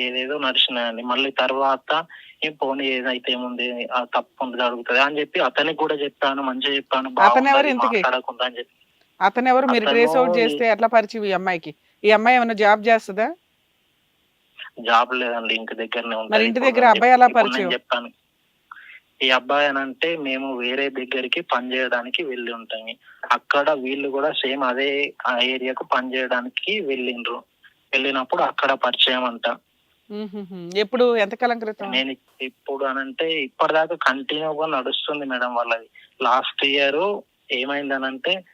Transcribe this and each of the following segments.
ఏదేదో నడిచినాయండి. మళ్ళీ తర్వాత ఏం పోనీ ఏదైతే ఏముంది ఆ తప్పు ఉంది జరుగుతుంది అని చెప్పి అతనికి కూడా చెప్పాను మంచిగా చెప్పాను? మాట్లాడకుండా అని చెప్పి. అతను ఎవరు మీరు ట్రేస్ అవుట్ చేస్తే ఎట్లా పరిచయం ఈ అమ్మాయికి? ఈ అమ్మాయి ఏమైనా జాబ్ చేస్తుందా? జాబ్ లేదండి ఇంటి దగ్గరనే మరి ఇంటి దగ్గర అబ్బాయి ఎలా పరిచయం? చెప్పాను. ఈ అబ్బాయి అని అంటే మేము వేరే దగ్గరికి పని చేయడానికి వెళ్ళి ఉంటాము అక్కడ వీళ్ళు కూడా సేమ్ అదే ఆ ఏరియాకు పని చేయడానికి వెళ్ళిండ్రు. వెళ్ళినప్పుడు అక్కడ పరిచయం అంట. ఎప్పుడు? ఎంతకాలం క్రితం? నేను ఇప్పుడు అని అంటే ఇప్పటిదాకా కంటిన్యూగా నడుస్తుంది మేడం వాళ్ళది. లాస్ట్ ఇయర్ ఏమైందనంటే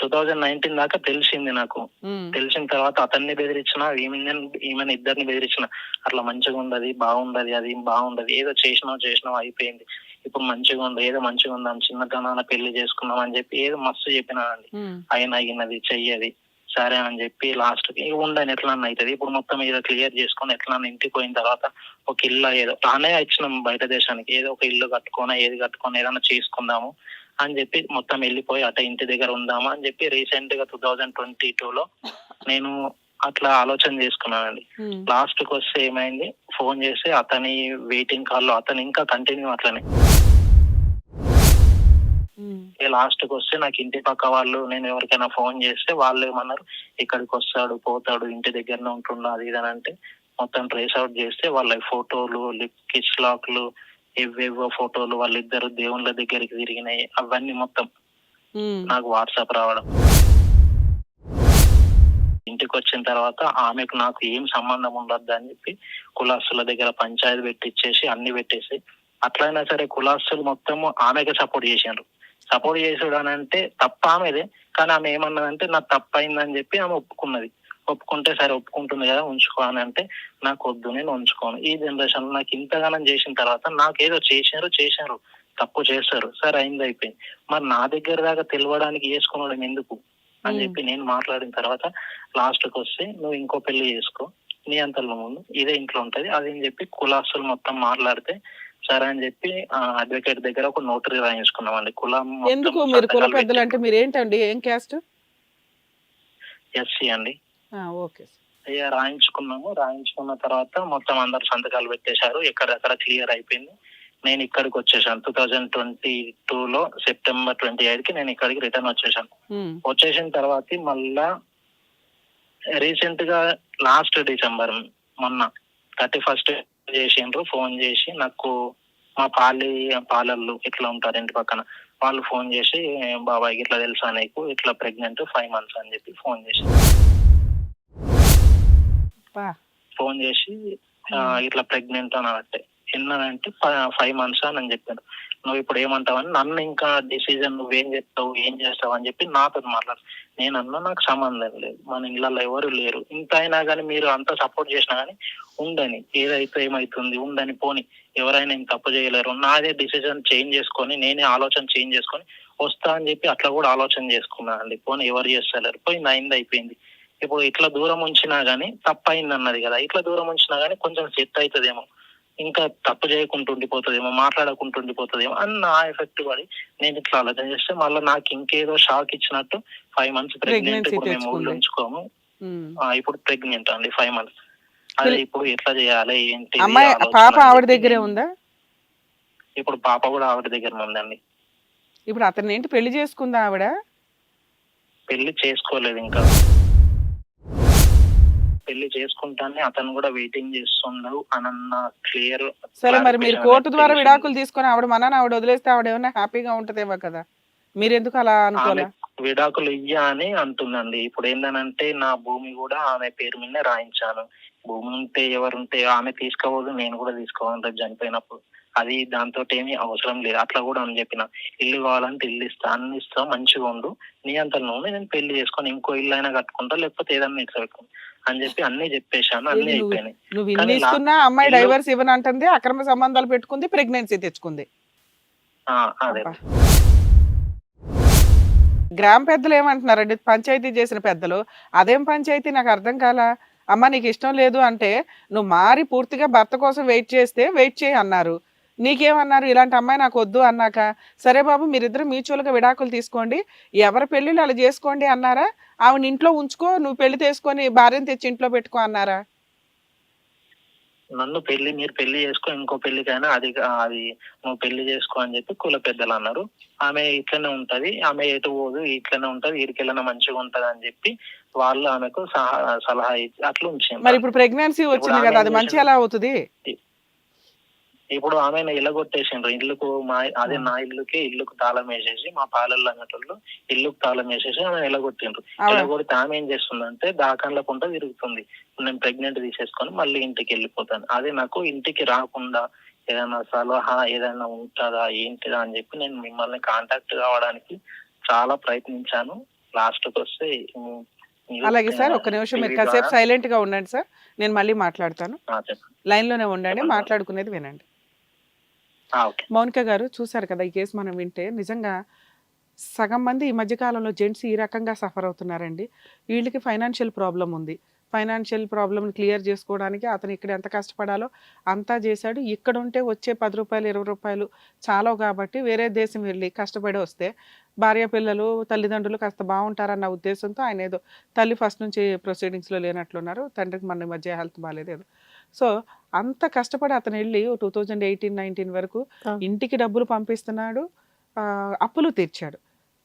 టూ థౌజండ్ నైన్టీన్ దాకా తెలిసింది నాకు. తెలిసిన తర్వాత అతన్ని బెదిరించిన ఈమెను ఈమెను ఇద్దరిని బెదిరించిన అట్లా మంచిగా ఉండదు బాగుండదు అది బాగుండదు ఏదో చేసినావు చేసినావు అయిపోయింది. ఇప్పుడు మంచిగా ఉంది ఏదో మంచిగా ఉందాం చిన్నతనాన పెళ్ళి చేసుకుందాం అని చెప్పి ఏదో మస్తు చెప్పినానండి మ్మ్. అయిన అయినది చెయ్యది. సరే అని చెప్పి లాస్ట్కి ఉండని ఎట్లా అవుతుంది. ఇప్పుడు మొత్తం ఏదో క్లియర్ చేసుకొని ఎట్లా ఇంటికి పోయిన తర్వాత ఒక ఇల్లు ఏదో రానే ఇచ్చినాం బయట దేశానికి. ఏదో ఒక ఇల్లు కట్టుకొని ఏది కట్టుకొని ఏదైనా చేసుకుందాము అని చెప్పి మొత్తం వెళ్ళిపోయి అట ఇంటి దగ్గర ఉందామా అని చెప్పి రీసెంట్గా టూ థౌజండ్ ట్వంటీ టూ లో నేను అట్లా ఆలోచన చేసుకున్నానండి. లాస్ట్కి వస్తే ఏమైంది? ఫోన్ చేసి అతని వెయిటింగ్ కాల్లో అతను ఇంకా కంటిన్యూ అట్లనే. మ్మ్. లాస్ట్కి వస్తే నాకు ఇంటి పక్క వాళ్ళు నేను ఎవరికైనా ఫోన్ చేస్తే వాళ్ళు ఏమన్నారు ఇక్కడికి వస్తాడు పోతాడు ఇంటి దగ్గరనే ఉంటుండు అది ఇది అంటే మొత్తం ట్రేస్ అవుట్ చేస్తే వాళ్ళ ఫోటోలు లిప్ కిస్ లాక్లు ఎవేవో ఫోటోలు వాళ్ళిద్దరు దేవుళ్ళ దగ్గరికి తిరిగినాయి అవన్నీ మొత్తం. నాకు వాట్సాప్ రావడం ఇంటికి వచ్చిన తర్వాత ఆమెకు నాకు ఏం సంబంధం ఉండద్దు అని చెప్పి కులాస్తుల దగ్గర పంచాయతీ పెట్టించేసి అన్ని పెట్టేసి అట్లయినా సరే కులాస్తులు మొత్తం ఆమెకే సపోర్ట్ చేశారు సపోర్ట్ చేసుడు అని అంటే తప్ప ఆమెదే కానీ ఆమె ఏమన్నదంటే నాకు తప్పు అయిందని చెప్పి ఆమె ఒప్పుకున్నది. ఒప్పుకుంటే సరే ఒప్పుకుంటుంది కదా ఉంచుకో అని అంటే నాకు వద్దు నేను ఉంచుకోను. ఈ జనరేషన్ నాకు ఇంతగానం చేసిన తర్వాత నాకు ఏదో చేశారు చేశారు. తప్పు చేస్తారు. సరే అయింది అయిపోయింది. మరి నా దగ్గర దాకా తెలియడానికి చేసుకునడం ఎందుకు? అని. చెప్పి నేను మాట్లాడిన తర్వాత లాస్ట్కి వస్తే నువ్వు ఇంకో పెళ్ళి చేసుకో. నీ అంతలో ముందు ఇదే ఇంట్లో ఉంటది. అది అని చెప్పి కులాస్తులు మొత్తం మాట్లాడితే సరే అని చెప్పి అడ్వకేట్ దగ్గర ఒక నోటరీ రాయించుకున్నామండి కులం ఎందుకు మీరు కుల పెద్దలు అంటే మీరు ఏంటండి? ఏం క్యాస్ట్? ఎస్సీ అండి. ఓకే ఇక రాయించుకున్నాము. రాయించుకున్న తర్వాత మొత్తం అందరు సంతకాలు పెట్టేశారు. ఎక్కడెక్కడ క్లియర్ అయిపోయింది. నేను ఇక్కడికి వచ్చేసాను. టూ థౌజండ్ ట్వంటీ టూ లో సెప్టెంబర్ ట్వంటీ ఎయిట్కి నేను ఇక్కడికి రిటర్న్ వచ్చేసాను. వచ్చేసిన తర్వాత మళ్ళా రీసెంట్గా లాస్ట్ డిసెంబర్ మొన్న థర్టీ ఫస్ట్ చేసిండ్రు ఫోన్ చేసి నాకు మా పాలి పాలళ్ళు ఇట్లా ఉంటారు ఇంటి పక్కన వాళ్ళు ఫోన్ చేసి బాబాయ్ ఇట్లా తెలుసా నీకు? ఇట్లా ప్రెగ్నెంట్ ఫైవ్ మంత్స్ అని చెప్పి ఫోన్ చేసి. ఫోన్ చేసి ఇట్లా ప్రెగ్నెంట్ అని అంటే. ఎన్నానంటే ఫైవ్ మంత్స్ అని చెప్పాడు. నువ్వు ఇప్పుడు ఏమంటావని నన్ను ఇంకా డిసిజన్ నువ్వేం చెప్తావు ఏం చేస్తావు అని చెప్పి నాతో మాట్లాడు నేను అన్నా నాకు సంబంధం లేదు. మన ఇళ్ళల్లో ఎవరు లేరు. ఇంత అయినా కానీ మీరు అంత సపోర్ట్ చేసినా కానీ ఉండని. ఏదైతే ఏమైతుంది ఉండని పోని. ఎవరైనా ఇంత తప్పు చేయలేరు. నాదే డిసిజన్ చేంజ్ చేసుకొని నేనే ఆలోచన చేంజ్ చేసుకొని వస్తా అని చెప్పి అట్లా కూడా ఆలోచన చేసుకున్నాను అండి. పోనీ ఎవరు చేస్తలేరు. పోయింది అయింది అయిపోయింది. ఇప్పుడు ఇట్లా దూరం ఉంచినా గానీ తప్పైంది అయింది అన్నది కదా. ఇట్లా దూరం ఉంచినా గానీ కొంచెం సెట్ అవుతుందేమో. ఇంకా తప్పు చేయకుండా ఉండిపోతుందేమో మాట్లాడకుండా ఉండిపోతుందేమో అని నా ఎఫెక్ట్ పడి నేను ఇట్లా ఆలోచన చేస్తే మళ్ళీ నాకు ఇంకేదో షాక్ ఇచ్చినట్టు ఫైవ్ మంత్స్ ప్రెగ్నెంట్ ఇప్పుడు మేము ఊళ్ళో. ఉంచుకోము. ఇప్పుడు ప్రెగ్నెంట్ అండి ఫైవ్ మంత్స్ అదే ఇప్పుడు ఎట్లా చేయాలి ఏంటి పాప ఆవిడ దగ్గరే ఉందా? ఇప్పుడు పాప కూడా ఆవిడ దగ్గర ఉందండి. ఇప్పుడు అతను ఏంటి పెళ్ళి చేసుకుందా ఆవిడ? పెళ్ళి చేసుకోలేదు ఇంకా. పెళ్ళి చేసుకుంటానే అతను కూడా వెయిటింగ్ చేస్తున్నాడు అనన్న క్లియర్ సరే మరి మీరు కోర్టు ద్వారా విడాకులు తీసుకొని ఆవిడ మనని ఆవిడ వదిలేస్తే ఆవిడ ఏమన్నా హ్యాపీగా ఉంటదేమో కదా? మీరు ఎందుకు అలా ఆమె అనుకోలే విడాకులు ఇయ్యా అని అంటుందండి. ఇప్పుడు ఏంటనంటే నా భూమి కూడా ఆమె పేరు మీదనే రాయించాను. భూమి ఉంటే ఎవరుంటే ఆమె తీసుకోవద్దు నేను కూడా తీసుకోవాలి రేపు చనిపోయినప్పుడు. అది దాంతో ఏమీ అవసరం లేదు. అట్లా కూడా అని చెప్పిన. ఇల్లు కావాలంటే ఇల్లు ఇస్తా అన్ని ఇస్తా మంచిగా ఉండు. నీ అంత నువ్వు నేను పెళ్ళి చేసుకొని ఇంకో ఇల్లు అయినా కట్టుకుంటా లేకపోతే ఏదన్నా ఇట్లా అని చెప్పి అన్ని చెప్పేశాను అన్ని అయిపోయినాయి. నువ్వు కానీ ఇన్ని నా- ఇస్తున్నా అమ్మాయి డైవర్స్ ఇవ్వనంటుంది అక్రమ సంబంధాలు పెట్టుకుంది ప్రెగ్నెన్సీ తెచ్చుకుంది. అదే. గ్రామ పెద్దలు ఏమంటున్నారండి? పంచాయతీ చేసిన పెద్దలు అదేం పంచాయతీ? నాకు అర్థం కాలా. అమ్మ నీకు ఇష్టం లేదు అంటే నువ్వు మారి పూర్తిగా భర్త కోసం వెయిట్ చేస్తే వెయిట్ చేయి అన్నారు. నీకేమన్నారు? ఇలాంటి అమ్మాయి నాకు వద్దు అన్నాక సరే బాబు మీరిద్దరు మ్యూచువల్గా విడాకులు తీసుకోండి. ఎవరి పెళ్ళిళ్ళు అలా చేసుకోండి అన్నారా? ఆవిడ ఇంట్లో ఉంచుకో నువ్వు పెళ్ళి తీసుకొని భార్యను తెచ్చి ఇంట్లో పెట్టుకో అన్నారా? నన్ను పెళ్ళి మీరు పెళ్ళి చేసుకో ఇంకో పెళ్ళికైనా అది అది నువ్వు పెళ్ళి చేసుకో అని చెప్పి కుల పెద్దలు అన్నారు. ఆమె ఇట్లనే ఉంటది ఆమె ఎటు పోదు ఇట్లనే ఉంటది వీడికెళ్ళినా మంచిగా ఉంటది అని చెప్పి వాళ్ళు ఆమెకు సహా- సలహా ఇచ్చి అట్లా ఉంచింది మరి ఇప్పుడు ప్రెగ్నెన్సీ వచ్చింది కదా అది మంచి? ఎలా అవుతుంది? ఇప్పుడు ఆమెను ఇల్లగొట్టేసిండ్రు ఇల్లుకు మా అదే. నా ఇల్లుకి ఇల్లుకు తాళం వేసేసి మా పాలల్లో అన్నట్లు ఇల్లుకు తాళం వేసేసి ఆమె ఇల్లగొట్టిండ్రు ఇల్లగొడితే ఆమె ఏం చేస్తుందంటే దాకండ్లకుంటా తిరుగుతుంది. నేను ప్రెగ్నెంట్ తీసేసుకొని మళ్ళీ ఇంటికి వెళ్ళిపోతాను. అదే నాకు ఇంటికి రాకుండా ఏదైనా సలహా ఏదైనా ఉంటుందా ఏంటిదా అని చెప్పి నేను మిమ్మల్ని కాంటాక్ట్ కావడానికి చాలా ప్రయత్నించాను. లాస్ట్కి వస్తే అలాగే సార్ ఆ, ఒక్క నిమిషం మీరు కాసేపు సైలెంట్గా ఉండండి సార్. నేను మళ్ళీ మాట్లాడతాను. లైన్లోనే ఉండండి. మాట్లాడుకునేది వినండి. మౌనిక గారు చూసారు కదా ఈ కేసు మనం వింటే. నిజంగా సగం మంది ఈ మధ్యకాలంలో జెంట్స్ ఈ రకంగా సఫర్ అవుతున్నారండి. వీళ్ళకి ఫైనాన్షియల్ ప్రాబ్లం ఉంది. ఫైనాన్షియల్ ప్రాబ్లమ్ని క్లియర్ చేసుకోవడానికి అతను ఇక్కడ ఎంత కష్టపడాలో అంతా చేశాడు. ఇక్కడ ఉంటే వచ్చే పది రూపాయలు ఇరవై రూపాయలు చాలవు కాబట్టి వేరే దేశం వెళ్ళి కష్టపడి వస్తే భార్య పిల్లలు తల్లిదండ్రులు కాస్త బాగుంటారన్న ఉద్దేశంతో ఆయన ఏదో తల్లి ఫస్ట్ నుంచి ప్రొసీడింగ్స్లో లేనట్లున్నారు. తండ్రికి మన ఈ మధ్య హెల్త్ బాగాలేదు సో అంత కష్టపడి అతను వెళ్ళి టూ థౌజండ్ ఎయిటీన్ నైన్టీన్ వరకు. ఇంటికి డబ్బులు పంపిస్తున్నాడు. అప్పులు తీర్చాడు.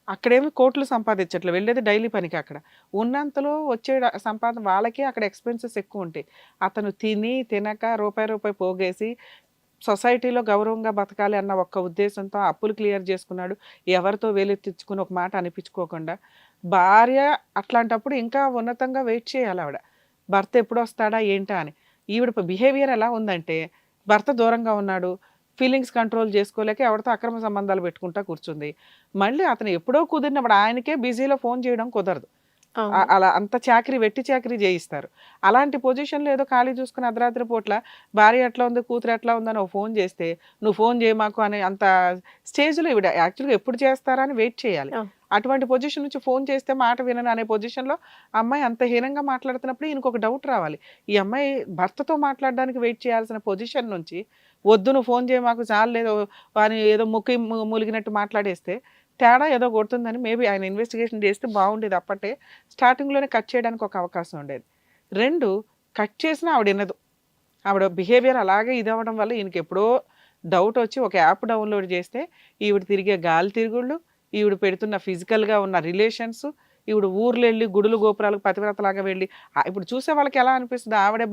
అక్కడేమి కోట్లు సంపాదించట్లేదు. వెళ్ళేది డైలీ పనికి అక్కడ. ఉన్నంతలో వచ్చే సంపాదన వాళ్ళకి అక్కడ ఎక్స్పెన్సెస్ ఎక్కువ ఉంటాయి. అతను తిని తినక రూపాయి రూపాయి పోగేసి సొసైటీలో గౌరవంగా బతకాలి అన్న ఒక్క ఉద్దేశంతో అప్పులు క్లియర్ చేసుకున్నాడు. ఎవరితో వేలెత్తించుకుని ఒక మాట అనిపించుకోకుండా భార్య అట్లాంటప్పుడు ఇంకా ఉన్నతంగా వెయిట్ చేయాలి ఆవిడ. భర్త ఎప్పుడు వస్తాడా ఏంటా అని. ఈవిడ బిహేవియర్ ఎలా ఉందంటే భర్త దూరంగా ఉన్నాడు ఫీలింగ్స్ కంట్రోల్ చేసుకోలేక ఎవరితో అక్రమ సంబంధాలు పెట్టుకుంటా కూర్చుంది. మళ్ళీ అతను ఎప్పుడో కుదిరినప్పుడు ఆయనకే బిజీలో ఫోన్ చేయడం కుదరదు. అలా అంత చాకరీ వెట్టి చాకరీ చేయిస్తారు. అలాంటి పొజిషన్లో ఏదో ఖాళీ చూసుకుని అర్ధరాత్రి పూట్ల భార్య ఎట్లా ఉంది కూతురు ఎట్లా ఉందని ఒక ఫోన్ చేస్తే నువ్వు ఫోన్ చేయమాకు అనే అంత స్టేజ్లో ఇవిడ యాక్చువల్గా ఎప్పుడు చేస్తారా అని వెయిట్ చేయాలి. అటువంటి పొజిషన్ నుంచి ఫోన్ చేస్తే మాట వినను అనే పొజిషన్లో అమ్మాయి అంత హీనంగా మాట్లాడుతున్నప్పుడు ఈయనకు ఒక డౌట్ రావాలి. ఈ అమ్మాయి భర్తతో మాట్లాడడానికి వెయిట్ చేయాల్సిన పొజిషన్ నుంచి వద్దు నువ్వు ఫోన్ చేయ మాకు చాలు లేదో వాని ఏదో ముక్కి ములిగినట్టు మూలిగినట్టు మాట్లాడేస్తే తేడా ఏదో కొడుతుందని మేబీ ఆయన ఇన్వెస్టిగేషన్ చేస్తే బాగుండేది అప్పటే స్టార్టింగ్లోనే కట్ చేయడానికి ఒక అవకాశం ఉండేది. రెండు కట్ చేసినా ఆవిడ వినదు. ఆవిడ బిహేవియర్ అలాగే ఇది అవ్వడం వల్ల ఈయనకి ఎప్పుడో డౌట్ వచ్చి ఒక యాప్ డౌన్లోడ్ చేస్తే ఈవిడ తిరిగే గాలి తిరుగుళ్ళు ఈవిడ పెడుతున్న ఫిజికల్గా ఉన్న రిలేషన్స్ ఈవిడ ఊర్లు వెళ్ళి గుడులు గోపురాలకు పతివ్రతలాగా వెళ్ళి ఇప్పుడు చూసే వాళ్ళకి ఎలా అనిపిస్తుంది? ఆవిడే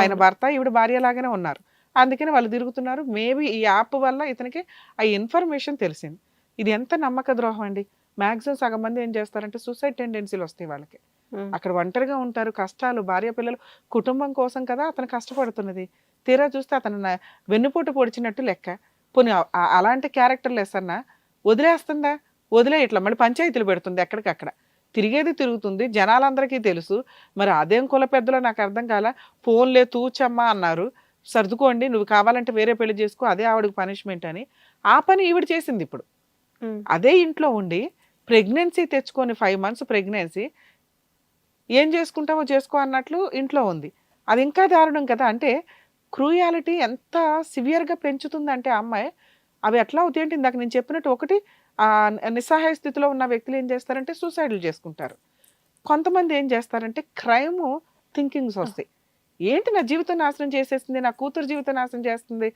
ఆయన. భర్త ఈవిడ భార్య లాగానే ఉన్నారు. అందుకని వాళ్ళు తిరుగుతున్నారు. మేబీ ఈ యాప్ వల్ల ఇతనికి ఆ ఇన్ఫర్మేషన్ తెలిసింది. ఇది ఎంత నమ్మక ద్రోహం అండి. మ్యాక్సిమం సగం మంది ఏం చేస్తారంటే సూసైడ్ టెండెన్సీలు వస్తాయి వాళ్ళకి. అక్కడ ఒంటరిగా ఉంటారు కష్టాలు భార్య పిల్లలు కుటుంబం కోసం కదా అతను కష్టపడుతున్నది. తీరా చూస్తే అతను వెన్నుపోటు పొడిచినట్టు లెక్క. పోనీ అలాంటి క్యారెక్టర్ లెస్ అన్నా వదిలేస్తుందా? వదిలే ఇట్లా మళ్ళీ పంచాయతీలు పెడుతుంది ఎక్కడికక్కడ. తిరిగేది తిరుగుతుంది జనాలందరికీ తెలుసు. మరి అదేం కుల పెద్దలో నాకు అర్థం కాల? ఫోన్లే తూచమ్మా అన్నారు. సర్దుకోండి నువ్వు కావాలంటే వేరే పెళ్ళి చేసుకో అదే ఆవిడకి పనిష్మెంట్ అని. ఆ పని ఈవిడ చేసింది ఇప్పుడు. అదే ఇంట్లో ఉండి ప్రెగ్నెన్సీ తెచ్చుకొని ఫైవ్ మంత్స్ ప్రెగ్నెన్సీ ఏం చేసుకుంటావో చేసుకో అన్నట్లు ఇంట్లో ఉంది. అది ఇంకా దారుణం కదా. అంటే క్రూయాలిటీ ఎంత సివియర్గా పెంచుతుందంటే అమ్మాయి అవి ఎట్లా అవుతాయి అంటే ఇందాక నేను చెప్పినట్టు ఒకటి నిస్సహాయ స్థితిలో ఉన్న వ్యక్తులు ఏం చేస్తారంటే సూసైడ్లు చేసుకుంటారు. కొంతమంది ఏం చేస్తారంటే క్రైమ్ థింకింగ్స్ వస్తాయి. ఏంటి నా జీవితం నాశనం చేసేస్తుంది? నా కూతురు జీవితం నాశనం చేస్తుంది?